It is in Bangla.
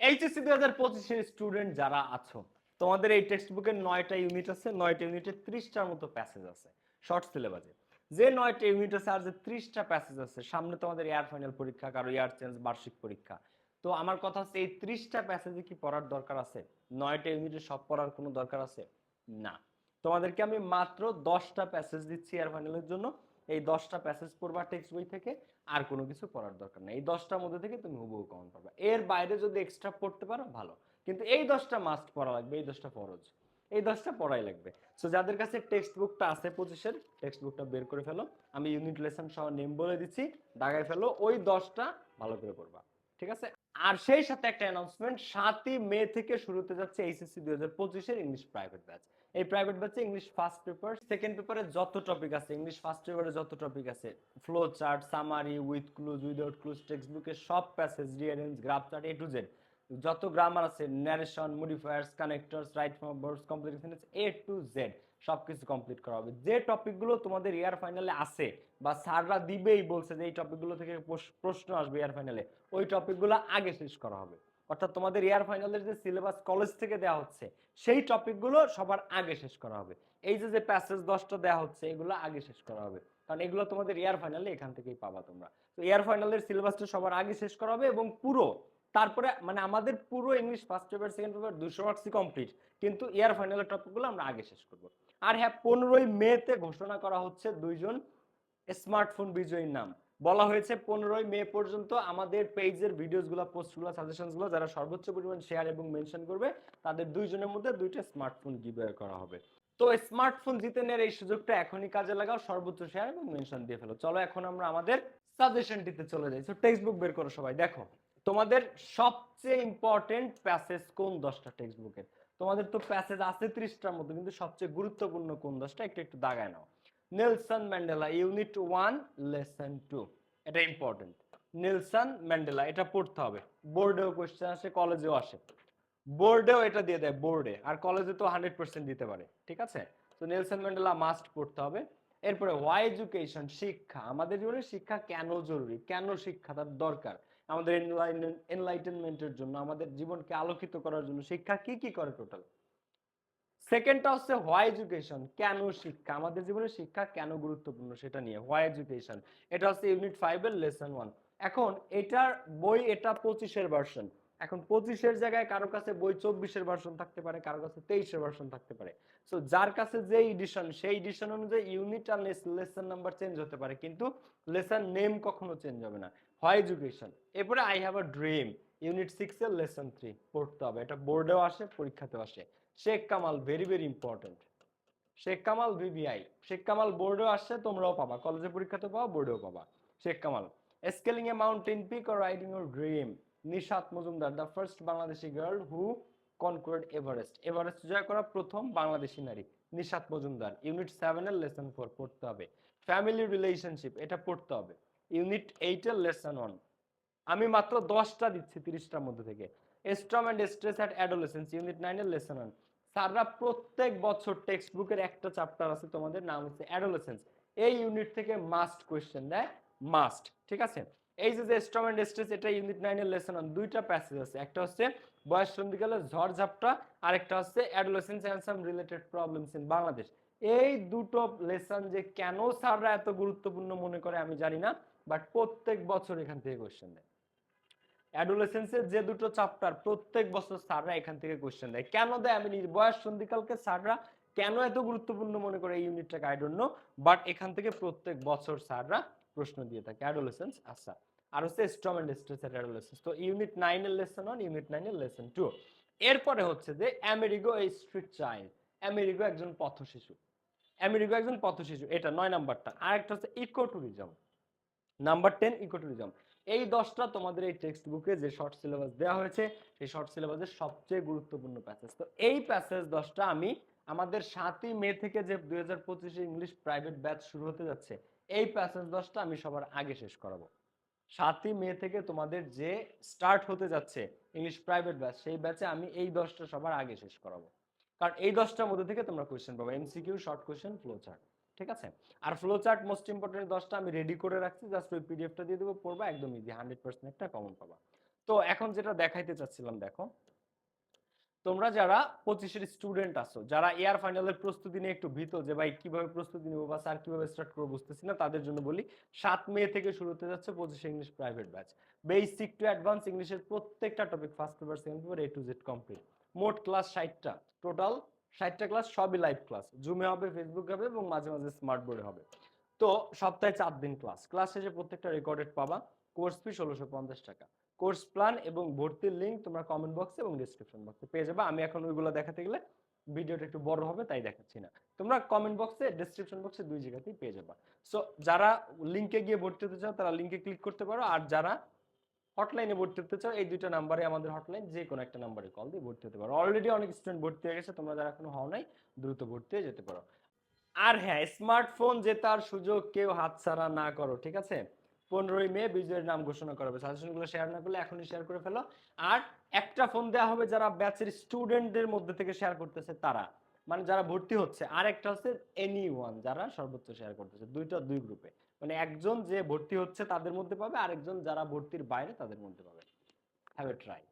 এইচএসসি দুই হাজার পঁচিশের স্টুডেন্ট যারা আছো, তোমাদের এই টেক্সট বুকের নয়টা ইউনিট আছে, নয়টা ইউনিটে ত্রিশটার মতো প্যাসেজ আছে শর্ট সিলেবাসে যে নয়টা ইউনিট আছে আর যে ত্রিশটা প্যাসেজ আছে, সামনে তোমাদের এয়ার ফাইনাল পরীক্ষা, কারও ইয়ার চেঞ্জ বার্ষিক পরীক্ষা। তো আমার কথা হচ্ছে, এই ত্রিশটা প্যাসেজে কি পড়ার দরকার আছে? নয়টা ইউনিটে সব পড়ার কোনো দরকার আছে? না। তোমাদেরকে আমি মাত্র দশটা প্যাসেজ দিচ্ছি এয়ার ফাইনালের জন্য। এই দশটা প্যাসেজ পড়বা টেক্সট বই থেকে, আর কোনো কিছু পড়ার দরকার নেই। এই দশটার মধ্যে থেকে তুমি হুবহু কমন পারবা। এর বাইরে যদি এক্সট্রা পড়তে পারো, ভালো। কিন্তু এই দশটা মাস্ট পড়া লাগবে, এই দশটা ফরজ। এই দশটা পড়াই লাগবে। সো যাদের কাছে টেক্সট বুকটা আছে পঁচিশের টেক্সট বুকটা বের করে ফেলো। আমি ইউনিট লেসন সহ নেম বলে দিচ্ছি, দাগায় ফেলো। ওই দশটা ভালো করে পড়বা। ঠিক আছে? আর সেই সাথে একটা অ্যানাউন্সমেন্ট সাতই মে থেকে শুরুতে যাচ্ছে এইচএসসি দুই হাজার পঁচিশের ইংলিশ প্রাইভেট ব্যাচ এই প্রাইভেট ব্যাচে ইংলিশ ফার্স্ট পেপার সেকেন্ড পেপারে যত টপিক আছে ইংলিশ ফার্স্ট পেপারে যত টপিক আছে flow chart summary with clues without clues text বুকের সব passage rearrange graph chart A to Z যত গ্রামার আছে narration modifiers connectors right form verbs complete sentence A to Z সবকিছু কমপ্লিট করা হবে। যে টপিকগুলো তোমাদের ইয়ার ফাইনালে আছে, বা স্যাররা দিবেই বলছে যে এই টপিকগুলো থেকে প্রশ্ন আসবে ইয়ার ফাইনালে ওই টপিকগুলো আগে শেষ করা হবে। অর্থাৎ তোমাদের ইয়ার ফাইনালের যে সিলেবাস কলেজ থেকে দেওয়া হচ্ছে, সেই টপিকগুলো সবার আগে শেষ করা হবে। এই যে যে প্যাসেজ দশটা দেওয়া হচ্ছে, এগুলো আগে শেষ করা হবে। কারণ এগুলো তোমাদের ইয়ার ফাইনালে এখান থেকেই পাবা তোমরা। তো ইয়ার ফাইনালের সিলেবাসটা সবার আগে শেষ করা হবে এবং পুরো তারপরে মানে আমাদের পুরো English first paper second paper দুশো মার্কসই কমপ্লিট কিন্তু ইয়ার ফাইনালের টপিকগুলো আমরা আগে শেষ করব। আর হ্যাঁ পনেরোই মেতে ঘোষণা করা হচ্ছে দুইজন স্মার্টফোন বিজয়ীর নাম। বলা হয়েছে পনেরোই মে পর্যন্ত আমাদের পেজের ভিডিওসগুলো পোস্টগুলো সাজেশনসগুলো যারা সর্বোচ্চ পরিমাণ শেয়ার এবং মেনশন করবে, তাদের দুইজনের মধ্যে দুইটা স্মার্টফোন গিভওয়ে করা হবে। তো স্মার্টফোন জিতে নেওয়ার এই সুযোগটা এখনই কাজে লাগাও, সর্বোচ্চ শেয়ার এবং মেনশন দিয়ে ফেলো। চলো এখন আমরা আমাদের সাজেশনটিতে চলে যাই। তো টেক্সট বুক বের করো সবাই, দেখো। তোমাদের সবচেয়ে ইম্পর্টেন্ট প্যাসেজ কোন দশটা টেক্সট বুকের তোমাদের তো প্যাসেজ আছে ত্রিশটার মধ্যে, কিন্তু সবচেয়ে গুরুত্বপূর্ণ কোন দশটা? একটু একটু দাগায় নাও। Nelson Mandela, unit one, lesson two. এটা ইম্পর্টেন্ট নেলসন ম্যান্ডেলা, এটা পড়তে হবে। বোর্ডেও কোয়েশ্চেন আসে, কলেজেও আসে। বোর্ডেও এটা দিয়ে দেয়, বোর্ডে। আর কলেজে তো হান্ড্রেড পার্সেন্ট দিতে পারে, ঠিক আছে? তো নেলসন ম্যান্ডেলা মাস্ট পড়তে হবে। এরপরে হোয়াই এডুকেশন শিক্ষা? আমাদের জীবনে শিক্ষা কেন জরুরি? কেন শিক্ষা তার দরকার? আমাদের এনলাইটেনমেন্টের জন্য, আমাদের জীবনকে আলোকিত করার জন্য শিক্ষা কি কি করে টোটাল সেকেন্ডটা হচ্ছে হোয়াই এডুকেশন কেন শিক্ষা? আমাদের জীবনে শিক্ষা কেন গুরুত্বপূর্ণ সেটা নিয়ে হোয়াই এডুকেশন এটা হচ্ছে ইউনিট ফাইভের লেসন ওয়ান এখন এটার বই এটা পঁচিশের ভার্সন এখন পঁচিশের জায়গায় কারও কাছে বই চব্বিশের ভার্সন থাকতে পারে, কারও কাছে তেইশের ভার্সন থাকতে পারে। সো যার কাছে যে এডিশন সেই এডিশন অনুযায়ী ইউনিট আর লেসন নাম্বার চেঞ্জ হতে পারে, কিন্তু লেসন নেম কখনো চেঞ্জ হবে না। হয় এডুকেশন এরপরে I have a dream unit six এর লেসন থ্রি পড়তে হবে। এটা বোর্ডেও আসে, পরীক্ষাতেও আসে। Sheikh Kamal very very important Sheikh Kamal VVI Sheikh Kamal বোর্ডেও আসছে তোমরাও পাবা। কলেজে পরীক্ষাতে পাবা বোর্ডেও পাবা। Sheikh Kamal scaling a mountain peak or riding her dream Nishat Majumdar the first Bangladeshi girl who conquered Everest Everest জয় করা প্রথম বাংলাদেশি নারী, নিশাত মজুমদার। ইউনিট সেভেনের লেসন ফোর পড়তে হবে। ফ্যামিলি রিলেশনশিপ এটা পড়তে হবে। ইউনিট এইটের লেসন ওয়ান আমি মাত্র দশটা দিচ্ছি তিরিশটার মধ্যে থেকে। Storm and stress at adolescence unit নাইনের লেসন ওয়ান স্যাররা প্রত্যেক বছর টেক্সট বুকের একটা চ্যাপ্টার আছে, তোমাদের নাম হচ্ছে অ্যাডোলেসেন্স এই ইউনিট থেকে মাস্ট কোয়েশ্চেন দেয় মাস্ট ঠিক আছে? এই যে যে অ্যান্ড স্ট্রেস এটা ইউনিট নাইনের লেসন ওয়ান দুইটা প্যাসেজ আছে। একটা হচ্ছে বয়স সন্ধিকালের ঝড় ঝাপটা, আরেকটা হচ্ছে adolescence and some related problems in Bangladesh এই দুটো লেসন যে কেন স্যাররা এত গুরুত্বপূর্ণ মনে করে আমি জানি না বাট প্রত্যেক বছর এখান থেকে কোয়েশ্চেন দেয়। অ্যাডোলেসেন্সের যে দুটো চ্যাপ্টার প্রত্যেক বছর স্যাররা এখান থেকে কোশ্চেন দেয়। কেন দেয়? আমি বয়স সন্ধিকালকে স্যাররা কেন এত গুরুত্বপূর্ণ মনে করে এই ইউনিটটাকে আই ডোন্ট নো বাট এখান থেকে প্রত্যেক বছর স্যাররা প্রশ্ন দিয়ে থাকে অ্যাডোলেসেন্স আচ্ছা। আর হচ্ছে স্ট্রম অ্যান্ড স্ট্রেস অ্যাডোলেসেন্স তো ইউনিট নাইনের লেসন ওয়ান ইউনিট নাইনের লেসন টু এরপরে হচ্ছে যে আমেরিগো এই স্ট্রিট চাইল্ড আমেরিগো একজন পথ শিশু। আমেরিগো একজন পথ শিশু। এটা নয় নাম্বারটা। আরেকটা হচ্ছে eco tourism number ten eco tourism এই দশটা তোমাদের এই টেক্সট বুকে যে শর্ট সিলেবাস দেওয়া হয়েছে, সেই শর্ট সিলেবাসের সবচেয়ে গুরুত্বপূর্ণ প্যাসেজ তো এই প্যাসেজ দশটা আমি আমাদের সাতই মে থেকে যে দুই হাজার পঁচিশে ইংলিশ প্রাইভেট ব্যাচ শুরু হতে যাচ্ছে, এই প্যাসেজ দশটা আমি সবার আগে শেষ করাবো। সাতই মে থেকে তোমাদের যে স্টার্ট হতে যাচ্ছে ইংলিশ প্রাইভেট ব্যাচ সেই ব্যাচে আমি এই দশটা সবার আগে শেষ করাবো। কারণ এই দশটার মধ্যে থেকে তোমরা কোয়েশ্চেন পাবে। MCQ short question flow chart ঠিক আছে? আর ফ্লো চার্ট মোস্ট ইম্পর্টেন্ট দশটা আমি রেডি করে রাখছি জাস্ট ওই পিডিএফটা দিয়ে দেবো, পড়বা, একদম ইজি হান্ড্রেড পার্সেন্ট একটা কমন পাবা। তো এখন যেটা দেখাইতে চাচ্ছিলাম, দেখো তোমরা যারা পঁচিশের স্টুডেন্ট আছো, যারা এয়ার ফাইনালের প্রস্তুতি নিয়ে একটু ভীত যে, ভাই, কীভাবে প্রস্তুতি নিবো বা স্যার কীভাবে স্টার্ট করব বুঝতেছি না। তাদের জন্য বলি, সাত মে থেকে শুরু হতে যাচ্ছে পঁচিশ English private batch basic to advance ইংলিশের প্রত্যেকটা topic first paper second paper A to Z complete মোট ক্লাস ষাটটা। টোটাল ষাটটা ক্লাস সবই লাইভ ক্লাস জুমে হবে ফেসবুক হবে এবং মাঝে মাঝে স্মার্ট বোর্ডে হবে। তো সপ্তাহে চার দিন ক্লাস ক্লাস শেষে প্রত্যেকটা রেকর্ডেড পাবা। কোর্স ফি ষোলোশো পঞ্চাশ টাকা। কোর্স প্ল্যান এবং ভর্তির লিঙ্ক তোমরা কমেন্ট বক্সে এবং ডিসক্রিপশন বক্সে পেয়ে যাবে। আমি এখন ওইগুলো দেখাতে গেলে ভিডিওটা একটু বড় হবে, তাই দেখাচ্ছি না। তোমরা কমেন্ট বক্সে ডিসক্রিপশন বক্সে দুই জায়গাতেই পেয়ে যাবে। সো যারা লিঙ্কে গিয়ে ভর্তি হতে চাও, তারা লিঙ্কে ক্লিক করতে পারো। আর যারা হটলাইনে ভর্তি হতে চাও, এই দুইটা নাম্বারে আমাদের হটলাইন যে কোনো একটা নাম্বারে কল দিয়ে ভর্তি হতে পারো। অলরেডি অনেক স্টুডেন্ট ভর্তি হয়ে গেছে, তোমরা যারা এখনও হও নাই, দ্রুত ভর্তি হয়ে যেতে পারো। আর হ্যাঁ স্মার্টফোন জেতার সুযোগ কেউ হাতছাড়া না করো, ঠিক আছে? পনেরোই মে বিজয়ের নাম ঘোষণা করা হবে। সাজেশনগুলো শেয়ার না করলে এখনই শেয়ার করে ফেলো। আর একটা ফোন দেওয়া হবে যারা ব্যাচের স্টুডেন্টদের মধ্যে থেকে শেয়ার করতেছে তারা। মানে যারা ভর্তি হচ্ছে। আর একটা হচ্ছে এনি ওয়ান যারা সর্বোচ্চ শেয়ার করতেছে। দুইটা, দুই গ্রুপে মানে একজন যে ভর্তি হচ্ছে তাদের মধ্যে পাবে, আরেকজন যারা ভর্তির বাইরে তাদের মধ্যে পাবে। Have a try